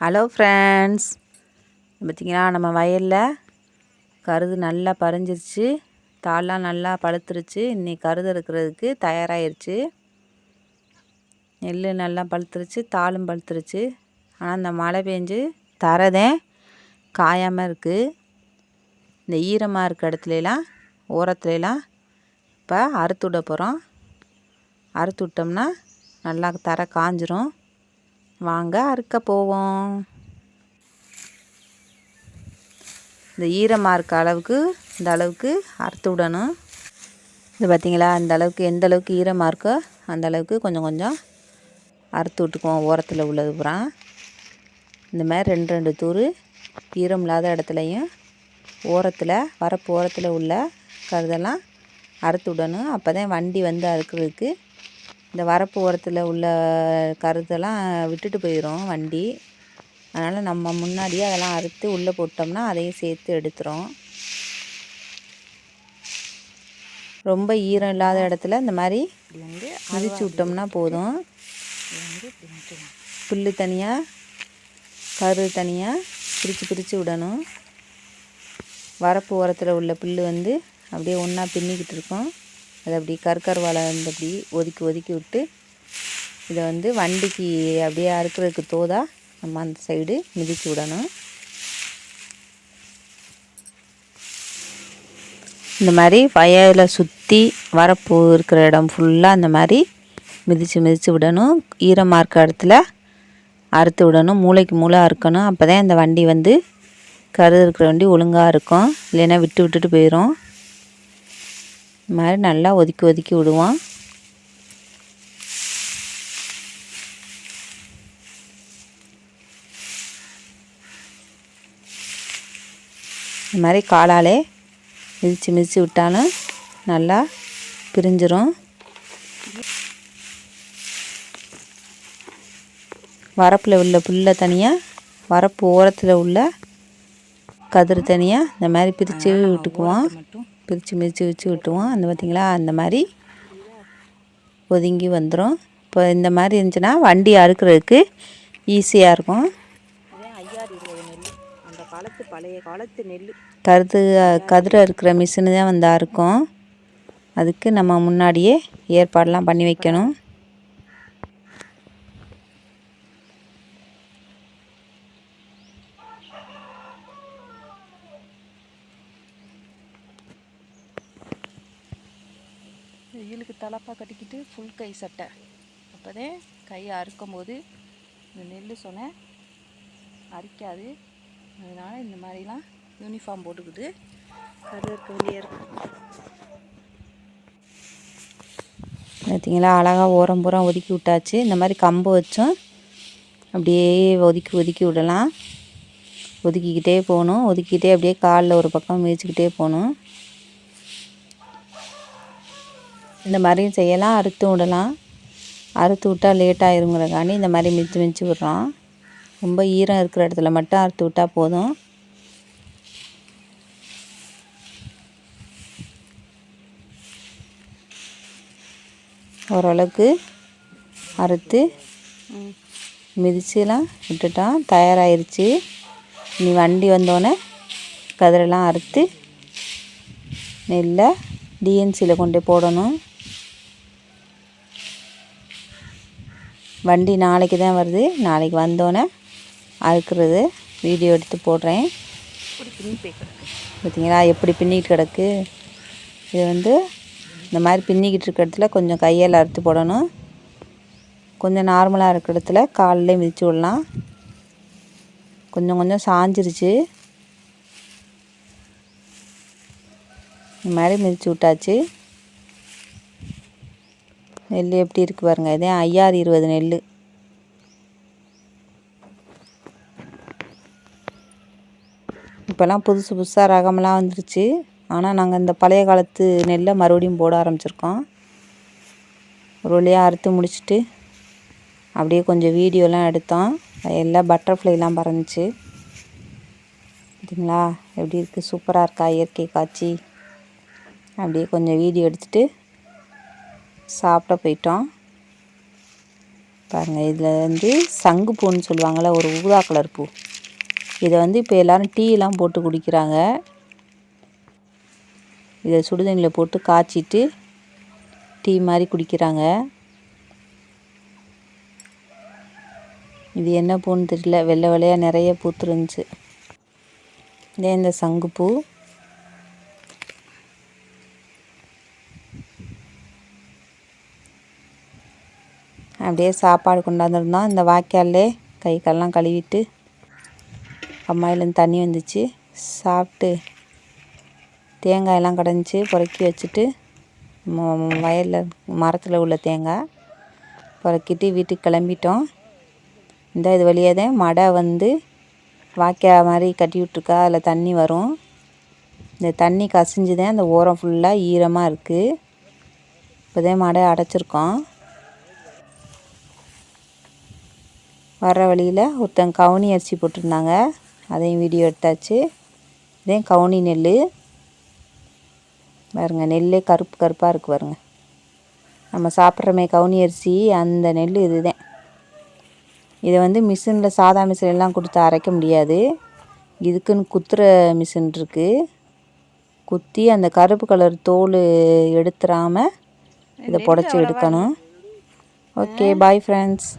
Hello friends பார்த்திங்கன்னா நம்ம வயலில் கருது நல்லா பறிஞ்சிருச்சு. தாள்லாம் நல்லா பழுத்துருச்சு. இன்றைக்கி கருது இருக்கிறதுக்கு தயாராகிருச்சு நெல் நல்லா பழுத்துருச்சு தாளும் பழுத்துருச்சு. ஆனால் இந்த மழை பெஞ்சு தரதேன். காயாமல் இருக்குது இந்த ஈரமாக இருக்க இடத்துலலாம் ஓரத்துலலாம் இப்போ அறுத்து விட போகிறோம் அறுத்து விட்டோம்னா நல்லா தர காஞ்சிரும். வாங்க அறுக்க போவோம். இந்த ஈரமாக இருக்க அளவுக்கு இந்த அளவுக்கு அறுத்து விடணும். இது பார்த்திங்களா அந்த அளவுக்கு எந்த அளவுக்கு ஈரமாக இருக்கோ அந்த அளவுக்கு கொஞ்சம் கொஞ்சம் அறுத்து விட்டுக்குவோம் ஓரத்தில் உள்ளது பூரா. இந்த மாதிரி ரெண்டு ரெண்டு தூர் ஈரம் இல்லாத இடத்துலையும் ஓரத்தில் வரப்பு ஓரத்தில் உள்ள கருதெல்லாம் அறுத்து விடணும். அப்போ தான் வண்டி வந்து அறுக்கிறதுக்கு இந்த வரப்பு ஓரத்தில் உள்ள கருதெல்லாம் விட்டுட்டு போயிடும் வண்டி. அதனால் நம்ம முன்னாடியே அதெல்லாம் அறுத்து உள்ளே போட்டோம்னா அதையும் சேர்த்து எடுத்துரும். ரொம்ப ஈரம் இல்லாத இடத்துல இந்த மாதிரி மிதிச்சு விட்டோம்னா போதும். புல் தனியாக கரு தனியாக பிரித்து பிரித்து விடணும். வரப்பு ஓரத்தில் உள்ள புல் வந்து அப்படியே ஒன்றா பின்னிக்கிட்டு இருக்கோம். அதை அப்படி கற்கருவாலை வந்து அப்படி ஒதுக்கி ஒதுக்கி விட்டு இதை வந்து வண்டிக்கு அப்படியே அறுக்கிறதுக்கு தோதா நம்ம அந்த சைடு மிதித்து விடணும். இந்த மாதிரி வயலை சுற்றி வரப்பு இருக்கிற இடம் ஃபுல்லாக அந்த மாதிரி மிதித்து மிதித்து விடணும். ஈரமாக இருக்க இடத்துல அறுத்து விடணும். மூளைக்கு மூளை அறுக்கணும். அப்போ தான் இந்த வண்டி வந்து கரு இருக்கிற வண்டி ஒழுங்காக இருக்கும். இல்லைன்னா விட்டு விட்டுட்டு போயிடும் இது மாதிரி நல்லா ஒதுக்கி ஒதுக்கி விடுவோம் இந்த மாதிரி காலாலே மிதித்து மிதித்து விட்டாலும் நல்லா பிரிஞ்சிரும். வரப்பில் உள்ள புல்லை தனியாக வரப்பு ஓரத்தில் உள்ள கதிர் தனியாக இந்த மாதிரி பிரித்து விட்டுக்குவோம் பிரித்து மிதித்து வச்சு விட்டுருவோம். அந்த பார்த்திங்களா அந்த மாதிரி ஒதுங்கி வந்துடும் இப்போ இந்த மாதிரி இருந்துச்சுன்னா வண்டி அறுக்கிறதுக்கு ஈஸியாக இருக்கும். அந்த காலத்து பழைய காலத்து நெல் கருது கதிரை அறுக்கிற மிஷினு தான் வந்து அறுக்கும். அதுக்கு நம்ம முன்னாடியே ஏற்பாடெலாம் பண்ணி வைக்கணும். வெயிலுக்கு தலப்பா கட்டிக்கிட்டு ஃபுல் கை சட்டை. அப்போதே கையை அறுக்கும் போது இந்த நெல் சொன்ன அரிக்காது. அதனால் இந்த மாதிரிலாம் யூனிஃபார்ம் போட்டுக்கிட்டு கரு இருக்க வேண்டிய இருக்கும் பார்த்தீங்களா அழகாக ஓரம் பூரா ஒதுக்கி விட்டாச்சு. இந்த மாதிரி கம்பு வச்சும் அப்படியே ஒதுக்கி ஒதுக்கி விடலாம். ஒதுக்கிக்கிட்டே போகணும். ஒதுக்கிக்கிட்டே அப்படியே காலில் ஒரு பக்கம் மிதிச்சுக்கிட்டே போகணும். இந்த மாதிரியும் செய்யலாம். அறுத்து விடலாம். அறுத்து விட்டால் லேட் ஆயிருங்கிறக்காண்டி இந்த மாதிரி மிச்சு மிச்சு விட்றோம் ரொம்ப ஈரம் இருக்கிற இடத்துல மட்டும் அறுத்து விட்டால் போதும். ஓரளவுக்கு அறுத்து மிதிச்சுலாம் விட்டுட்டோம் தயாராகிருச்சு நீ வண்டி வந்தோடனே கதிரெல்லாம் அறுத்து நெல்லை டிஎன்சியில் கொண்டு போடணும். வண்டி நாளைக்கு தான் வருது. நாளைக்கு வந்தோடனே அறுக்கிறது. வீடியோ எடுத்து போடுறேன். பார்த்தீங்களா? எப்படி பின்னிக்கிட்டு கிடக்கு? இது வந்து இந்த மாதிரி பின்னிக்கிட்டு இருக்க இடத்துல கொஞ்சம் கையால் அறுத்து போடணும். கொஞ்சம் நார்மலாக இருக்கிற இடத்துல காலிலே மிதித்து விடலாம். கொஞ்சம் கொஞ்சம் சாஞ்சிருச்சு. இந்த மாதிரி மிதித்து விட்டாச்சு. நெல் எப்படி இருக்குது பாருங்கள் இதே ஐயாறு இருபது நெல் இப்போல்லாம் புதுசு புதுசாக ரகமெல்லாம் வந்துருச்சு. ஆனால் நாங்கள் இந்த பழைய காலத்து நெல்லை மறுபடியும் போட ஆரம்பிச்சிருக்கோம். ஒரு வழியாக அறுத்து முடிச்சுட்டு அப்படியே கொஞ்சம் வீடியோலாம் எடுத்தோம். எல்லாம் பட்டர்ஃப்ளைலாம் பறந்துச்சு. பார்த்தீங்களா எப்படி இருக்குது சூப்பராக இருக்கா? இயற்கை காட்சி. அப்படியே கொஞ்சம் வீடியோ எடுத்துகிட்டு சாப்பிட போயிட்டோம். பாருங்கள் இதில் வந்து சங்கு பூன்னு சொல்லுவாங்கள்ல ஒரு ஊதா கலர் பூ. இதை வந்து இப்போ எல்லோரும் டீலாம் போட்டு குடிக்கிறாங்க. இதை சுடுதண்ணியில் போட்டு காய்ச்சிட்டு டீ மாதிரி குடிக்கிறாங்க. இது என்ன பூன்னு தெரியல வெள்ளை வெள்ளையாக நிறைய பூத்துருந்துச்சு. இதே இந்த சங்குப்பூ அப்படியே சாப்பாடு கொண்டாந்துருந்தோம். இந்த வாய்க்காலே கை கால்லாம் கழுவிட்டு அம்மாயிலேருந்து தண்ணி வந்துச்சு. சாப்பிட்டு தேங்காயெல்லாம் கடைஞ்சி புறக்கி வச்சுட்டு வயலில் மரத்தில் உள்ள தேங்காய் புறக்கிட்டு வீட்டுக்கு கிளம்பிட்டோம். இந்த இது வழியாக தான் மடை வந்து வாய்க்கால் மாதிரி கட்டி விட்ருக்கா அதில் தண்ணி வரும். இந்த தண்ணி கசிஞ்சு தான் அந்த ஓரம் ஃபுல்லாக ஈரமாக இருக்குது இப்போதான் மடை அடைச்சிருக்கோம். வர்ற வழியில் ஒருத்தன் கவுனி அரிசி போட்டிருந்தாங்க. அதையும் வீடியோ எடுத்தாச்சு. இதே கவுனி நெல் பாருங்க நெல்லே கருப்பு கருப்பாக இருக்குது பாருங்க. நம்ம சாப்பிட்றமே கவுனி அரிசி அந்த நெல் இதுதான். இதை வந்து மிஷினில் சாதா மிஷின் எல்லாம் கொடுத்து அரைக்க முடியாது. இதுக்குன்னு குத்துற மிஷின் இருக்குது குத்தி அந்த கருப்பு கலர் தோல் எடுத்துடாமல் இதை புடச்சி எடுக்கணும். Okay bye friends